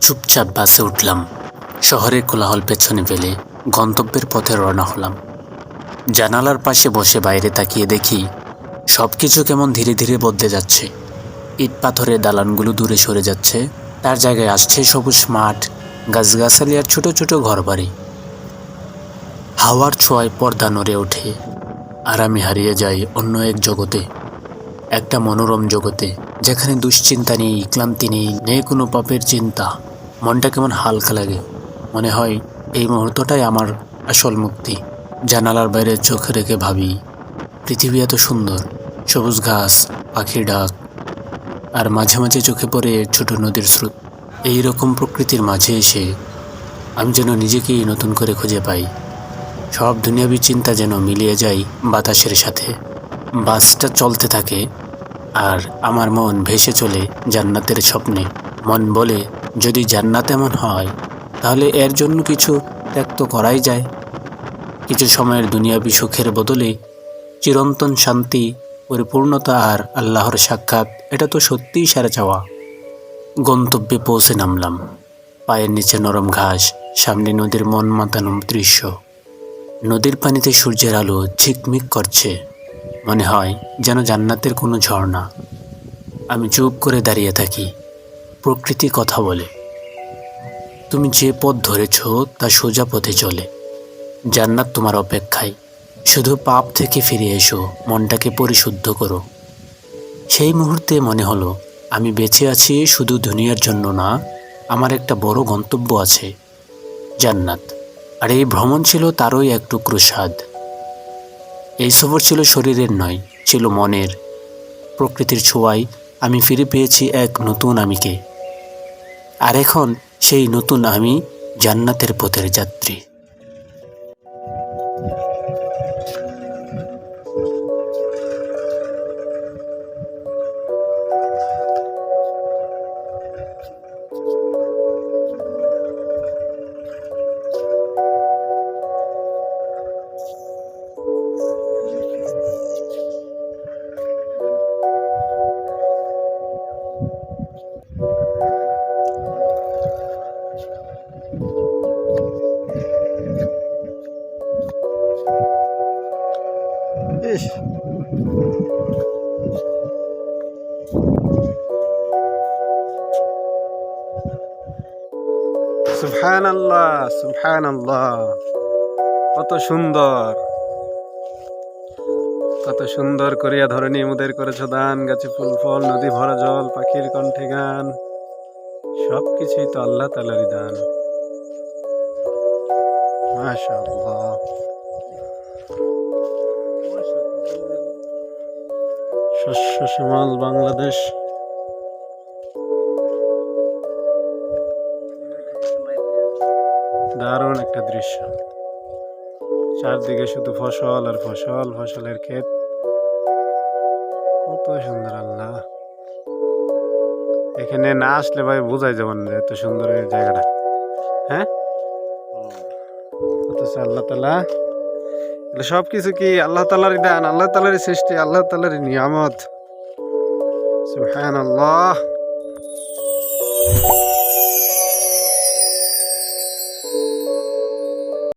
চুপচাপ বাসে উঠলাম। শহরের কোলাহল পেছনে ফেলে গন্তব্যের পথে রওনা হলাম। জানালার পাশে বসে বাইরে তাকিয়ে দেখি সব কিছু কেমন ধীরে ধীরে বদলে যাচ্ছে। ইট পাথরের দালানগুলো দূরে সরে যাচ্ছে, তার জায়গায় আসছে সবুজ মাঠ, গাছগাছালি আর ছোট ছোট ঘরবাড়ি। হাওয়ার ছোঁয়ায় পর্দা নড়ে ওঠে। আর আমি হারিয়ে যাই অন্য এক জগতে, একটা মনোরম জগতে, যেখানে দুশ্চিন্তা নেই, ক্লান্তি নেই নেই কোনো পাপের চিন্তা। মনটা কেমন হালকা লাগে। মনে হয় এই মুহূর্তটাই আমার আসল মুক্তি। জানালার বাইরে চোখ রেখে ভাবি, পৃথিবী এত সুন্দর, সবুজ ঘাস, পাখির ডাক, আর মাঝে মাঝে চোখে পড়ে ছোট নদীর স্রোত। এই রকম প্রকৃতির মাঝে এসে আমি যেন নিজেকেই নতুন করে খুঁজে পাই। সব দুনিয়াবি চিন্তা যেন মিলিয়ে যায় বাতাসের সাথে। বাসটা চলতে থাকে আর আমার মন ভেসে চলে জান্নাতের স্বপ্নে। মন বলে, যদি জান্নাত এমন হয়, তাহলে এর জন্য কিছু ত্যাগ তো করাই যায়। কিছু সময়ের দুনিয়াবি সুখের বদলে চিরন্তন শান্তি, পরিপূর্ণতা আর আল্লাহর সাক্ষাৎ, এটা তো সত্যিই সেরা চাওয়া গন্তব্যে পৌঁছে নামলাম। পায়ের নিচে নরম ঘাস, সামনে নদীর মন মাতানো দৃশ্য। নদীর পানিতে সূর্যের আলো ঝিকমিক করছে। মনে হয় যেন জান্নাতের কোনো ঝর্ণা। আমি চুপ করে দাঁড়িয়ে থাকি, প্রকৃতি কথা বলে। তুমি যে পথ ধরেছ তা সোজা পথে চলে। জান্নাত তোমার অপেক্ষায়। শুধু পাপ থেকে ফিরে এসো, মনটাকে পরিশুদ্ধ করো। সেই মুহূর্তে মনে হলো, আমি বেঁচে আছি শুধু দুনিয়ার জন্য না, আমার একটা বড় গন্তব্য আছে, জান্নাত। আর এই ভ্রমণ ছিল তারই এক টুকরো স্বাদ। এই সফর ছিল শরীরের নয়, ছিল মনের। প্রকৃতির ছোঁয়ায় আমি ফিরে পেয়েছি এক নতুন আমিকে। আর এখন সেই নতুন আমি জান্নাতের পথের যাত্রী। ইস। সুবহান আল্লাহ সুবহান আল্লাহ কত সুন্দর। কত সুন্দর করিয়া ধরণী মুদের করেছ দান, গাছে ফুল, ফল, নদী ভরা জল, পাখির কণ্ঠে গান। সব কিছুই তো আল্লাহ তালারই দান। মাশাআল্লাহ। শস্য শ্যামল বাংলাদেশ। দারুণ একটা দৃশ্য। চারদিকে শুধু ফসল আর ফসল ফসলের ক্ষেত। কত সুন্দর আল্লাহ। এখানে না আসলে ভাই বোঝাই যাবেন যে এত সুন্দর এই জায়গাটা। হ্যাঁ? অথচ আল্লাহ তালা সব কিছু কি আল্লাহ তালারই দান আল্লাহ তালারই সৃষ্টি আল্লাহ তালারই নিয়ামত? সুবহান আল্লাহ